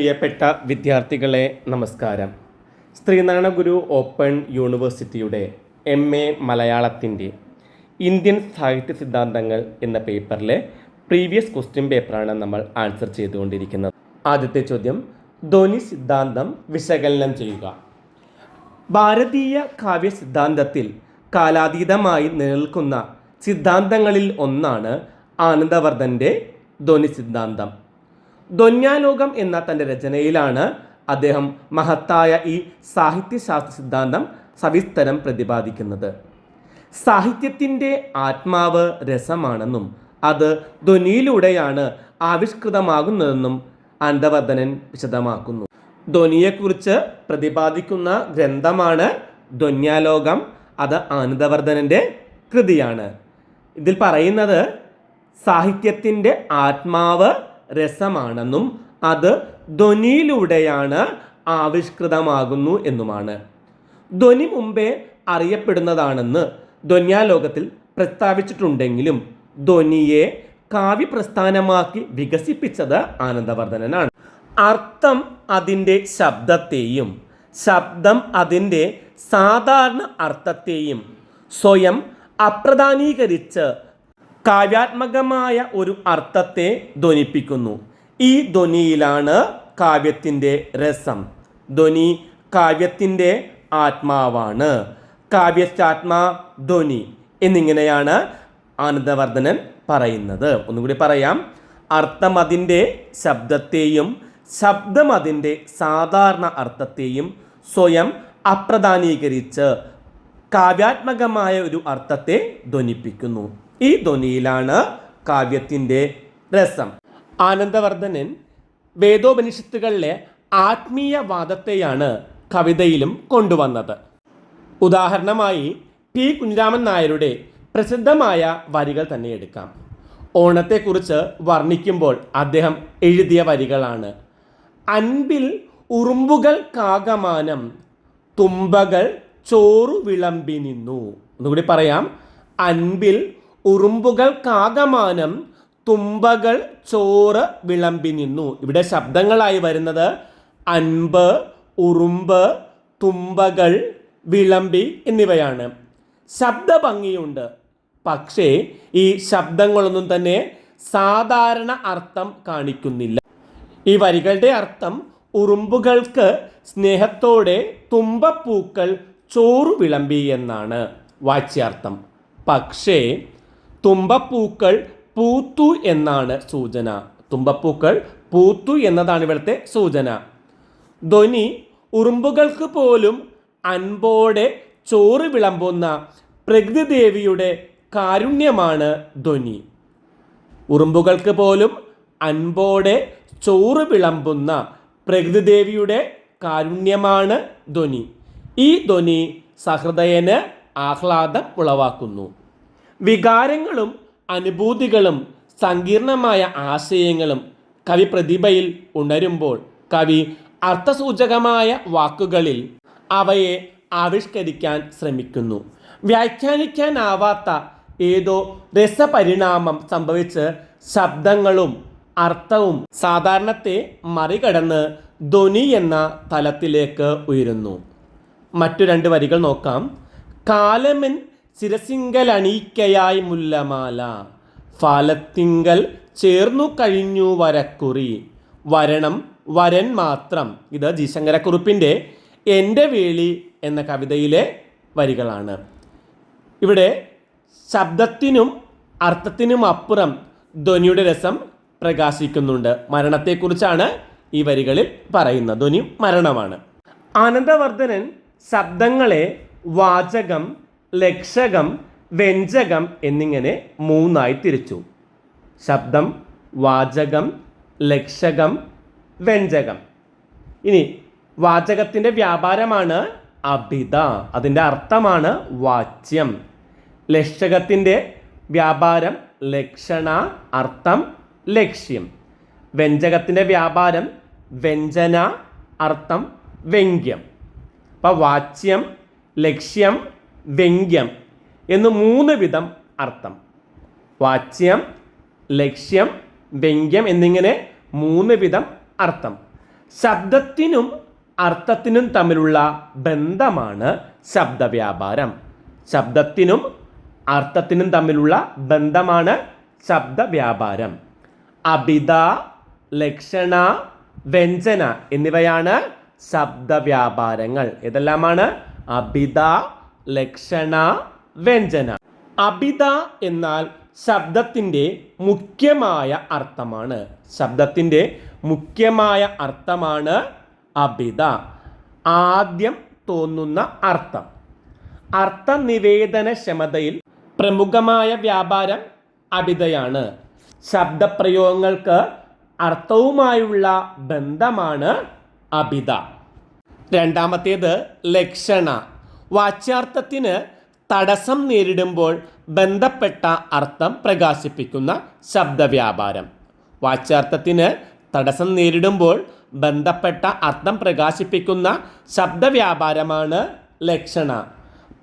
പ്രിയപ്പെട്ട വിദ്യാർത്ഥികളെ നമസ്കാരം. ശ്രീനാരായണ ഗുരു ഓപ്പൺ യൂണിവേഴ്സിറ്റിയുടെ എം എ മലയാളത്തിന്റെ ഇന്ത്യൻ സാഹിത്യ സിദ്ധാന്തങ്ങൾ എന്ന പേപ്പറിലെ പ്രീവിയസ് ക്വസ്റ്റ്യൻ പേപ്പറാണ് നമ്മൾ ആൻസർ ചെയ്തുകൊണ്ടിരിക്കുന്നത്. ആദ്യത്തെ ചോദ്യം ധ്വനി സിദ്ധാന്തം വിശകലനം ചെയ്യുക. ഭാരതീയ കാവ്യ സിദ്ധാന്തത്തിൽ കാലാതീതമായി നിലനിൽക്കുന്ന സിദ്ധാന്തങ്ങളിൽ ഒന്നാണ് ആനന്ദവർദ്ധന്റെ ധ്വനി സിദ്ധാന്തം. ധ്വന്യാലോകം എന്ന തന്റെ രചനയിലാണ് അദ്ദേഹം മഹത്തായ ഈ സാഹിത്യശാസ്ത്ര സിദ്ധാന്തം സവിസ്തരം പ്രതിപാദിക്കുന്നത്. സാഹിത്യത്തിന്റെ ആത്മാവ് രസമാണെന്നും അത് ധ്വനിയിലൂടെയാണ് ആവിഷ്കൃതമാകുന്നതെന്നും അനന്തവർദ്ധനൻ വിശദമാക്കുന്നു. ധ്വനിയെക്കുറിച്ച് പ്രതിപാദിക്കുന്ന ഗ്രന്ഥമാണ് ധ്വന്യാലോകം അത് ആനന്ദവർദ്ധനന്റെ കൃതിയാണ്. ഇതിൽ പറയുന്നത് സാഹിത്യത്തിന്റെ ആത്മാവ് രസമാണെന്നും അത് ധ്വനിയിലൂടെയാണ് ആവിഷ്കൃതമാകുന്നു എന്നുമാണ്. ധ്വനി മുമ്പേ അറിയപ്പെടുന്നതാണെന്ന് ധ്വന്യാലോകത്തിൽ പ്രസ്താവിച്ചിട്ടുണ്ടെങ്കിലും ധ്വനിയെ കാവ്യപ്രസ്ഥാനമാക്കി വികസിപ്പിച്ചത് ആനന്ദവർദ്ധനനാണ്. അർത്ഥം അതിന്റെ ശബ്ദത്തെയും ശബ്ദം അതിന്റെ സാധാരണ അർത്ഥത്തെയും സ്വയം അപ്രധാനീകരിച്ച് കാവ്യാത്മകമായ ഒരു അർത്ഥത്തെ ധ്വനിപ്പിക്കുന്നു. ഈ ധ്വനിയിലാണ് കാവ്യത്തിന്റെ രസം. ധ്വനി കാവ്യത്തിന്റെ ആത്മാവാണ്. കാവ്യസ്റ്റാത്മാ ധ്വനി എന്നിങ്ങനെയാണ് ആനന്ദവർദ്ധനൻ പറയുന്നത്. ഒന്നുകൂടി പറയാം. അർത്ഥം അതിന്റെ ശബ്ദത്തെയും ശബ്ദം അതിന്റെ സാധാരണ അർത്ഥത്തെയും സ്വയം അപ്രധാനീകരിച്ച് കാവ്യാത്മകമായ ഒരു അർത്ഥത്തെ ധ്വനിപ്പിക്കുന്നു. ഈ ധ്വനിയിലാണ് കാവ്യത്തിന്റെ രസം. ആനന്ദവർദ്ധനൻ വേദോപനിഷത്തുകളിലെ ആത്മീയവാദത്തെയാണ് കവിതയിലും കൊണ്ടുവന്നത്. ഉദാഹരണമായി പി. കുഞ്ഞിരാമൻ നായരുടെ പ്രസിദ്ധമായ വരികൾ തന്നെ എടുക്കാം. ഓണത്തെക്കുറിച്ച് വർണിക്കുമ്പോൾ അദ്ദേഹം എഴുതിയ വരികളാണ്. അൻപിൽ ഉറുമ്പുകൾ കാകമാനം തുമ്പകൾ ചോറു വിളമ്പി നിന്നു എന്നുകൂടി പറയാം. അൻപിൽ ഉറുമ്പുകൾ കാകമാനം തുമ്പകൾ ചോറ് വിളമ്പി നിന്നു. ഇവിടെ ശബ്ദങ്ങളായി വരുന്നത് അൻപ് ഉറുമ്പ് തുമ്പകൾ വിളമ്പി എന്നിവയാണ്. ശബ്ദഭംഗിയുണ്ട്. പക്ഷേ ഈ ശബ്ദങ്ങളൊന്നും തന്നെ സാധാരണ അർത്ഥം കാണിക്കുന്നില്ല. ഈ വരികളുടെ അർത്ഥം ഉറുമ്പുകൾക്ക് സ്നേഹത്തോടെ തുമ്പപ്പൂക്കൾ ചോറ് വിളമ്പി എന്നാണ് വാച്യാർത്ഥം. പക്ഷേ തുമ്പപ്പൂക്കൾ പൂത്തു എന്നാണ് സൂചന. തുമ്പപ്പൂക്കൾ പൂത്തു എന്നതാണ് ഇവിടുത്തെ സൂചന. ധ്വനി ഉറുമ്പുകൾക്ക് പോലും അൻപോടെ ചോറ് വിളമ്പുന്ന പ്രകൃതിദേവിയുടെ കാരുണ്യമാണ് ധ്വനി. ഉറുമ്പുകൾക്ക് പോലും അൻപോടെ ചോറ് വിളമ്പുന്ന പ്രകൃതിദേവിയുടെ കാരുണ്യമാണ് ധ്വനി. ഈ ധ്വനി സഹൃദയന് ആഹ്ലാദം ഉളവാക്കുന്നു. വികാരങ്ങളും അനുഭൂതികളും സങ്കീർണമായ ആശയങ്ങളും കവി പ്രതിഭയിൽ ഉണരുമ്പോൾ കവി അർത്ഥസൂചകമായ വാക്കുകളിൽ അവയെ ആവിഷ്കരിക്കാൻ ശ്രമിക്കുന്നു. വ്യാഖ്യാനിക്കാനാവാത്ത ഏതോ രസപരിണാമം സംഭവിച്ച് ശബ്ദങ്ങളും അർത്ഥവും സാധാരണത്തെ മറികടന്ന് ധ്വനി എന്ന തലത്തിലേക്ക് ഉയരുന്നു. മറ്റു രണ്ട് വരികൾ നോക്കാം. കാലമൻ ശിരസിങ്കലണീക്കയായി മുല്ലമാല. ഫാലത്തിങ്കൽ ചേർന്നു കഴിഞ്ഞു വരക്കുറി. വരണം വരൻ മാത്രം. ഇത് ജി ശങ്കരക്കുറുപ്പിന്റെ എന്റെ വേളി എന്ന കവിതയിലെ വരികളാണ്. ഇവിടെ ശബ്ദത്തിനും അർത്ഥത്തിനും അപ്പുറം ധ്വനിയുടെ രസം പ്രകാശിക്കുന്നുണ്ട്. മരണത്തെക്കുറിച്ചാണ് ഈ വരികളിൽ പറയുന്നത്. ധ്വനി മരണമാണ്. ആനന്ദവർദ്ധനൻ ശബ്ദങ്ങളെ വാചകം ലക്ഷകം വ്യഞ്ജകം എന്നിങ്ങനെ മൂന്നായി തിരിച്ചു. ശബ്ദം വാചകം ലക്ഷകം വ്യഞ്ജകം. ഇനി വാചകത്തിന്റെ വ്യാപാരമാണ് അഭിത അതിന്റെ അർത്ഥമാണ് വാച്യം. ലക്ഷകത്തിന്റെ വ്യാപാരം ലക്ഷണ അർത്ഥം ലക്ഷ്യം. വ്യഞ്ജകത്തിന്റെ വ്യാപാരം വ്യഞ്ജന അർത്ഥം വ്യംഗ്യം അപ്പോൾ വാച്യം ലക്ഷ്യം വ്യംഗ്യം എന്ന് മൂന്ന് വിധം അർത്ഥം. വാച്യം ലക്ഷ്യം വ്യംഗ്യം എന്നിങ്ങനെ മൂന്ന് വിധം അർത്ഥം. ശബ്ദത്തിനും അർത്ഥത്തിനും തമ്മിലുള്ള ബന്ധമാണ് ശബ്ദവ്യാപാരം. ശബ്ദത്തിനും അർത്ഥത്തിനും തമ്മിലുള്ള ബന്ധമാണ് ശബ്ദവ്യാപാരം. അഭിത ലക്ഷണ വ്യഞ്ജന എന്നിവയാണ് ശബ്ദവ്യാപാരങ്ങൾ. ഏതെല്ലാമാണ്? അഭിത ലക്ഷണ വ്യഞ്ജന. അഭിത എന്നാൽ ശബ്ദത്തിന്റെ മുഖ്യമായ അർത്ഥമാണ്. ശബ്ദത്തിന്റെ മുഖ്യമായ അർത്ഥമാണ് അഭിത. ആദ്യം തോന്നുന്ന അർത്ഥം. അർത്ഥനിവേദന ക്ഷമതയിൽ പ്രമുഖമായ വ്യാപാരം അഭിതയാണ്. ശബ്ദപ്രയോഗങ്ങൾക്ക് അർത്ഥവുമായുള്ള ബന്ധമാണ് അഭിത. രണ്ടാമത്തേത് ലക്ഷണ. വാച്യാർത്ഥത്തിന് തടസ്സം നേരിടുമ്പോൾ ബന്ധപ്പെട്ട അർത്ഥം പ്രകാശിപ്പിക്കുന്ന ശബ്ദവ്യാപാരം. വാച്യാർത്ഥത്തിന് തടസ്സം നേരിടുമ്പോൾ ബന്ധപ്പെട്ട അർത്ഥം പ്രകാശിപ്പിക്കുന്ന ശബ്ദവ്യാപാരമാണ് ലക്ഷണ.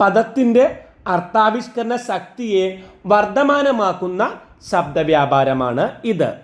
പദത്തിന്റെ അർത്ഥാവിഷ്കരണ ശക്തിയെ വർദ്ധമാനമാക്കുന്ന ശബ്ദവ്യാപാരമാണ് ഇത്.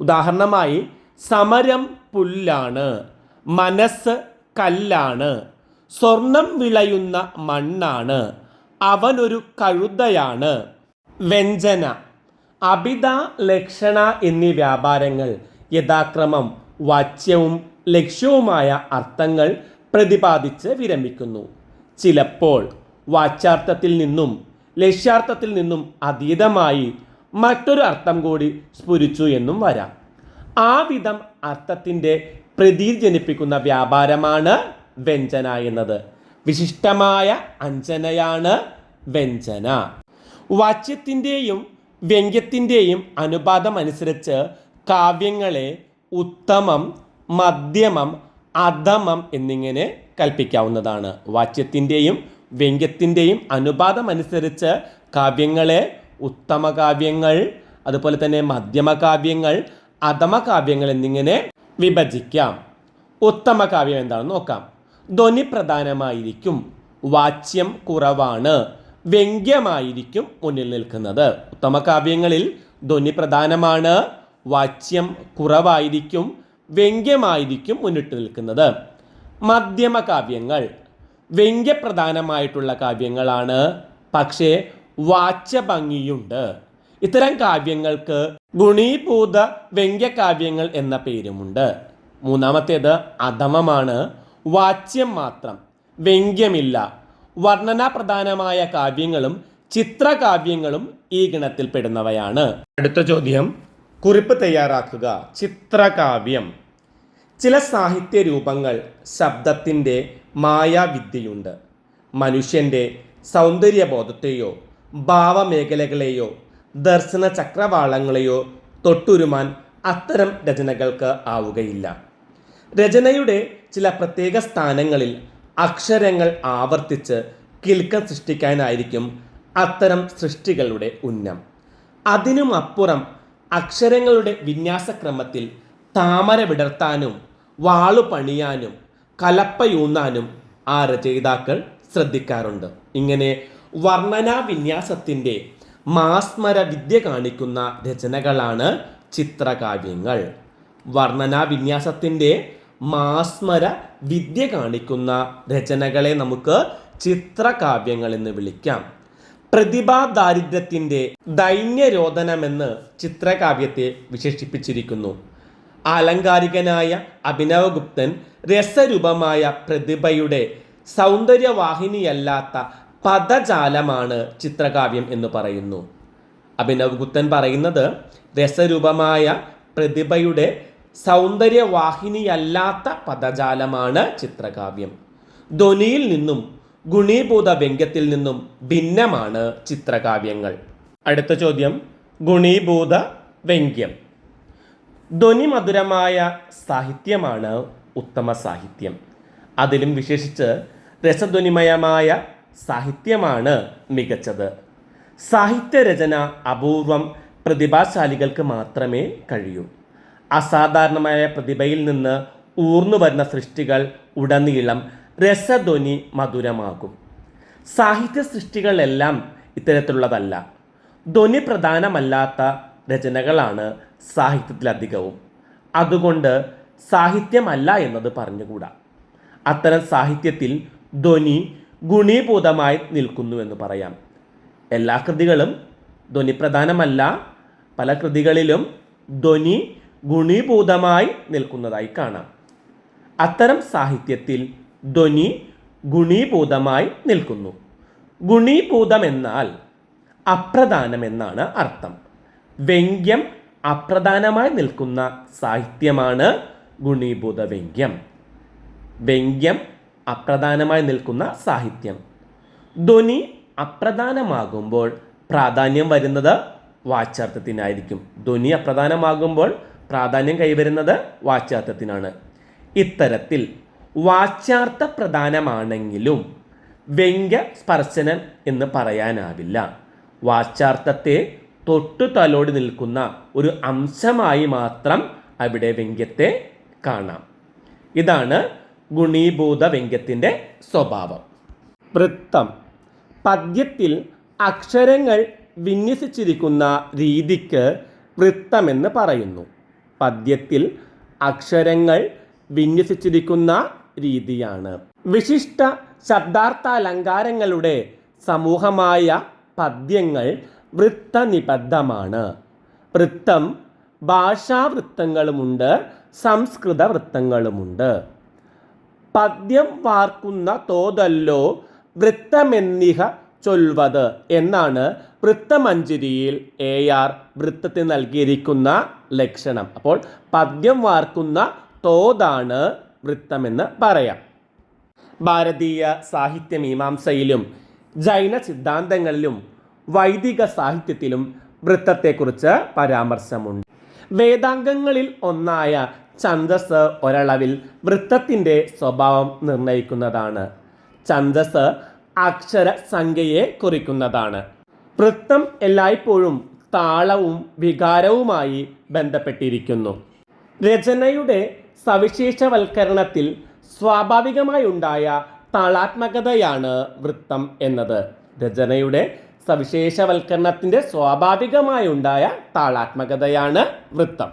ഉദാഹരണമായി സമരം പുല്ലാണ് മനസ്സ് കല്ലാണ് സ്വർണം വിളയുന്ന മണ്ണാണ്. അവനൊരു കഴുതയാണ്. വ്യഞ്ജന അഭിത ലക്ഷണ എന്നീ വ്യാപാരങ്ങൾ യഥാക്രമം വാച്യവും ലക്ഷ്യവുമായ അർത്ഥങ്ങൾ പ്രതിപാദിച്ച് വിരമിക്കുന്നു. ചിലപ്പോൾ വാച്യാർത്ഥത്തിൽ നിന്നും ലക്ഷ്യാർത്ഥത്തിൽ നിന്നും അതീതമായി മറ്റൊരു അർത്ഥം കൂടി സ്ഫുരിച്ചു എന്നും വരാം. ആ വിധം അർത്ഥത്തിന്റെ പ്രതീതി ജനിപ്പിക്കുന്ന വ്യാപാരമാണ് വ്യഞ്ജന എന്നത് വിശിഷ്ടമായ അഞ്ജനയാണ് വ്യഞ്ജന. വാച്യത്തിന്റെയും വ്യംഗ്യത്തിന്റെയും അനുപാതം അനുസരിച്ച് കാവ്യങ്ങളെ ഉത്തമം മധ്യമം അധമം എന്നിങ്ങനെ കൽപ്പിക്കാവുന്നതാണ്. വാച്യത്തിന്റെയും വ്യംഗ്യത്തിന്റെയും അനുപാതം അനുസരിച്ച് കാവ്യങ്ങളെ ഉത്തമകാവ്യങ്ങൾ അതുപോലെ തന്നെ മധ്യമകാവ്യങ്ങൾ അധമകാവ്യങ്ങൾ അധമ കാവ്യങ്ങൾ എന്നിങ്ങനെ വിഭജിക്കാം. ഉത്തമകാവ്യം എന്താണെന്ന് നോക്കാം. ധ്വനി പ്രധാനമായിരിക്കും വാച്യം കുറവാണ്. വ്യംഗ്യമായിരിക്കും മുന്നിൽ നിൽക്കുന്നത്. ഉത്തമ കാവ്യങ്ങളിൽ ധ്വനി പ്രധാനമാണ് വാച്യം കുറവായിരിക്കും. വ്യംഗ്യമായിരിക്കും മുന്നിട്ട് നിൽക്കുന്നത്. മധ്യമ കാവ്യങ്ങൾ വ്യംഗ്യപ്രധാനമായിട്ടുള്ള കാവ്യങ്ങളാണ്. പക്ഷേ വാച്യഭംഗിയുണ്ട്. ഇത്തരം കാവ്യങ്ങൾക്ക് ഗുണീഭൂത വ്യംഗ്യകാവ്യങ്ങൾ എന്ന പേരുമുണ്ട്. മൂന്നാമത്തേത് അധമമാണ്. വാച്യം മാത്രം വ്യംഗ്യമില്ല. വർണനാപ്രധാനമായ കാവ്യങ്ങളും ചിത്രകാവ്യങ്ങളും ഈ ഗണത്തിൽപ്പെടുന്നവയാണ്. അടുത്ത ചോദ്യം കുറിപ്പ് തയ്യാറാക്കുക ചിത്രകാവ്യം. ചില സാഹിത്യ രൂപങ്ങൾ ശബ്ദത്തിന്റെ മായാവിദ്യയുണ്ട്. മനുഷ്യന്റെ സൗന്ദര്യബോധത്തെയോ ഭാവമേഖലകളെയോ ദർശന ചക്രവാളങ്ങളെയോ തൊട്ടുരുമാൻ അത്തരം രചനകൾക്ക് ആവുകയില്ല. രചനയുടെ ചില പ്രത്യേക സ്ഥാനങ്ങളിൽ അക്ഷരങ്ങൾ ആവർത്തിച്ച് കിൽക്കം സൃഷ്ടിക്കാനായിരിക്കും അത്തരം സൃഷ്ടികളുടെ ഉന്നം. അതിനും അപ്പുറം അക്ഷരങ്ങളുടെ വിന്യാസക്രമത്തിൽ താമര വിടർത്താനും വാളു പണിയാനും കലപ്പയൂന്നാനും ആ രചയിതാക്കൾ ശ്രദ്ധിക്കാറുണ്ട്. ഇങ്ങനെ വർണനാ വിന്യാസത്തിന്റെ മാസ്മര വിദ്യ കാണിക്കുന്ന രചനകളാണ് ചിത്രകാവ്യങ്ങൾ. വർണനാ വിന്യാസത്തിന്റെ മാസ്മര വിദ്യ കാണിക്കുന്ന രചനകളെ നമുക്ക് ചിത്രകാവ്യങ്ങൾ എന്ന് വിളിക്കാം. പ്രതിഭാ ദാരിദ്ര്യത്തിന്റെ ദൈന്യരോധനമെന്ന് ചിത്രകാവ്യത്തെ വിശേഷിപ്പിച്ചിരിക്കുന്നു. ആലങ്കാരികനായ അഭിനവഗുപ്തൻ രസരൂപമായ പ്രതിഭയുടെ സൗന്ദര്യവാഹിനിയല്ലാത്ത പദജാലമാണ് ചിത്രകാവ്യം എന്ന് പറയുന്നു. അഭിനവഗുപ്തൻ പറയുന്നത് രസരൂപമായ പ്രതിഭയുടെ സൗന്ദര്യവാഹിനിയല്ലാത്ത പദജാലമാണ് ചിത്രകാവ്യം. ധ്വനിയിൽ നിന്നും ഗുണീഭൂത വ്യംഗ്യത്തിൽ നിന്നും ഭിന്നമാണ് ചിത്രകാവ്യങ്ങൾ. അടുത്ത ചോദ്യം ഗുണീഭൂത വ്യംഗ്യം ധ്വനിമധുരമായ സാഹിത്യമാണ് ഉത്തമ സാഹിത്യം. അതിലും വിശേഷിച്ച് രസധ്വനിമയമായ സാഹിത്യമാണ് മികച്ചത്. സാഹിത്യരചന അപൂർവം പ്രതിഭാശാലികൾക്ക് മാത്രമേ കഴിയൂ. അസാധാരണമായ പ്രതിഭയിൽ നിന്ന് ഊർന്നു വരുന്ന സൃഷ്ടികൾ ഉടനീളം രസധ്വനി മധുരമാകും. സാഹിത്യ സൃഷ്ടികളെല്ലാം ഇത്തരത്തിലുള്ളതല്ല. ധ്വനി പ്രധാനമല്ലാത്ത രചനകളാണ് സാഹിത്യത്തിലധികവും. അതുകൊണ്ട് സാഹിത്യമല്ല എന്നത് പറഞ്ഞുകൂടാ. അത്തരം സാഹിത്യത്തിൽ ധ്വനി ഗുണീഭൂതമായി നിൽക്കുന്നു എന്ന് പറയാം. എല്ലാ കൃതികളും ധ്വനിപ്രധാനമല്ല പല കൃതികളിലും ധ്വനി ഗുണീഭൂതമായി നിൽക്കുന്നതായി കാണാം. അത്തരം സാഹിത്യത്തിൽ ധ്വനി ഗുണീഭൂതമായി നിൽക്കുന്നു. ഗുണീഭൂതം എന്നാൽ അപ്രധാനം എന്നാണ് അർത്ഥം. വ്യംഗ്യം അപ്രധാനമായി നിൽക്കുന്ന സാഹിത്യമാണ് ഗുണീഭൂത വ്യംഗ്യം വ്യംഗ്യം അപ്രധാനമായി നിൽക്കുന്ന സാഹിത്യം. ധ്വനി അപ്രധാനമാകുമ്പോൾ പ്രാധാന്യം വരുന്നത് വാച്യാർത്ഥത്തിനായിരിക്കും. ധ്വനി അപ്രധാനമാകുമ്പോൾ പ്രാധാന്യം കൈവരുന്നത് വാച്യാർത്ഥത്തിനാണ്. ഇത്തരത്തിൽ വാച്യാർത്ഥ പ്രധാനമാണെങ്കിലും വ്യംഗ്യ സ്പർശനം എന്ന് പറയാനാവില്ല. വാച്യാർത്ഥത്തെ തൊട്ടു തലോടി നിൽക്കുന്ന ഒരു അംശമായി മാത്രം അവിടെ വ്യംഗ്യത്തെ കാണാം. ഇതാണ് ഗുണീഭൂത വ്യംഗ്യത്തിന്റെ സ്വഭാവം. വൃത്തം. പദ്യത്തിൽ അക്ഷരങ്ങൾ വിന്യസിച്ചിരിക്കുന്ന രീതിക്ക് വൃത്തമെന്ന് പറയുന്നു. പദ്യത്തിൽ അക്ഷരങ്ങൾ വിന്യസിച്ചിരിക്കുന്ന രീതിയാണ്. വിശിഷ്ട ശബ്ദാർത്ഥാലങ്കാരങ്ങളുടെ സമൂഹമായ പദ്യങ്ങൾ വൃത്തനിബദ്ധമാണ്. വൃത്തം ഭാഷാവൃത്തങ്ങളുമുണ്ട് സംസ്കൃത വൃത്തങ്ങളുമുണ്ട് പദ്യം വാർക്കുന്ന തോതല്ലോ വൃത്തമെന്നിഹ ചൊൽവത് എന്നാണ് വൃത്തമഞ്ജരിയിൽ എ ആർ വൃത്തത്തിൽ നൽകിയിരിക്കുന്ന ലക്ഷണം. അപ്പോൾ പദ്യം വാർക്കുന്ന തോതാണ് വൃത്തമെന്ന് പറയാം. ഭാരതീയ സാഹിത്യമീമാംസയിലും ജൈന സിദ്ധാന്തങ്ങളിലും വൈദിക സാഹിത്യത്തിലും വൃത്തത്തെക്കുറിച്ച് പരാമർശമുണ്ട്. വേദാംഗങ്ങളിൽ ഒന്നായ ഛന്ദസ് ഒരളവിൽ വൃത്തത്തിന്റെ സ്വഭാവം നിർണയിക്കുന്നതാണ് ഛന്ദസ് അക്ഷര സംഖ്യയെ കുറിക്കുന്നതാണ്. വൃത്തം എല്ലായ്പ്പോഴും താളവും വികാരവുമായി ബന്ധപ്പെട്ടിരിക്കുന്നു. രചനയുടെ സവിശേഷവൽക്കരണത്തിൽ സ്വാഭാവികമായി ഉണ്ടായ താളാത്മകതയാണ് വൃത്തം എന്നത്. രചനയുടെ സവിശേഷവൽക്കരണത്തിന്റെ സ്വാഭാവികമായി ഉണ്ടായ താളാത്മകതയാണ് വൃത്തം.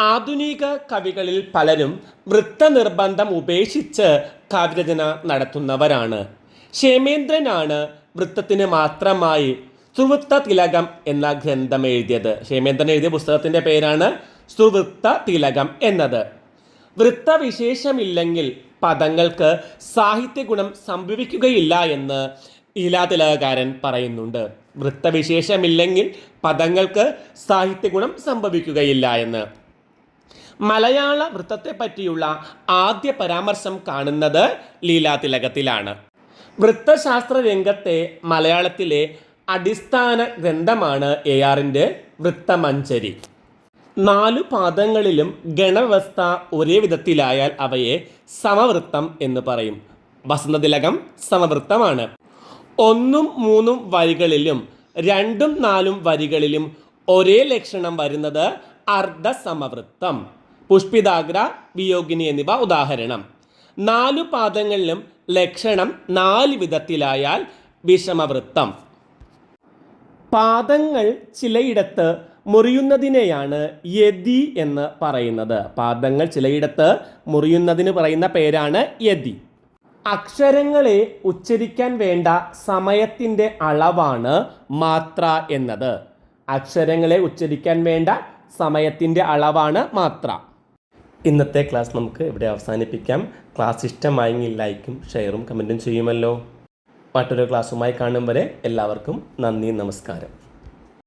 ആധുനിക കവികളിൽ പലരും വൃത്ത നിർബന്ധം ഉപേക്ഷിച്ച് കാവ്യരചന നടത്തുന്നവരാണ്. ക്ഷേമേന്ദ്രനാണ് വൃത്തത്തിന് മാത്രമായി സുവൃത്ത തിലകം എന്ന ഗ്രന്ഥം എഴുതിയത് ക്ഷേമേന്ദ്രൻ എഴുതിയ പുസ്തകത്തിന്റെ പേരാണ് സുവൃത്ത തിലകം എന്നത്. വൃത്തവിശേഷമില്ലെങ്കിൽ പദങ്ങൾക്ക് സാഹിത്യ ഗുണം സംഭവിക്കുകയില്ല എന്ന് ഇലാതിലകാരൻ പറയുന്നുണ്ട്. വൃത്തവിശേഷമില്ലെങ്കിൽ പദങ്ങൾക്ക് സാഹിത്യ ഗുണം സംഭവിക്കുകയില്ല എന്ന്. മലയാള വൃത്തത്തെ പറ്റിയുള്ള ആദ്യ പരാമർശം കാണുന്നത് ലീലാതിലകത്തിലാണ്. വൃത്തശാസ്ത്ര രംഗത്തെ മലയാളത്തിലെ അടിസ്ഥാന ഗ്രന്ഥമാണ് എ ആറിന്റെ വൃത്തമഞ്ചരി. നാലു പാദങ്ങളിലും ഗണവ്യവസ്ഥ ഒരേ വിധത്തിലായാൽ അവയെ സമവൃത്തം എന്ന് പറയും. വസന്തതിലകം സമവൃത്തമാണ്. ഒന്നും മൂന്നും വരികളിലും രണ്ടും നാലും വരികളിലും ഒരേ ലക്ഷണം വരുന്നത് അർദ്ധസമവൃത്തം. പുഷ്പിതാഗ്ര വിയോഗിനി എന്നിവ ഉദാഹരണം. നാലു പാദങ്ങളിലും ലക്ഷണം നാല് വിധത്തിലായാൽ വിഷമവൃത്തം. പാദങ്ങൾ ചിലയിടത്ത് മുറിയുന്നതിനെയാണ് യതി എന്ന് പറയുന്നത്. പാദങ്ങൾ ചിലയിടത്ത് മുറിയുന്നതിന് പറയുന്ന പേരാണ് യതി. അക്ഷരങ്ങളെ ഉച്ചരിക്കാൻ വേണ്ട സമയത്തിന്റെ അളവാണ് മാത്ര എന്നത്. അക്ഷരങ്ങളെ ഉച്ചരിക്കാൻ വേണ്ട സമയത്തിന്റെ അളവാണ് മാത്ര. ഇന്നത്തെ ക്ലാസ് നമുക്ക് ഇവിടെ അവസാനിപ്പിക്കാം. ക്ലാസ് ഇഷ്ടമായെങ്കിൽ ലൈക്കും ഷെയറും കമന്റും ചെയ്യുമല്ലോ. മറ്റൊരു ക്ലാസ്സുമായി കാണും വരെ എല്ലാവർക്കും നന്ദി നമസ്കാരം.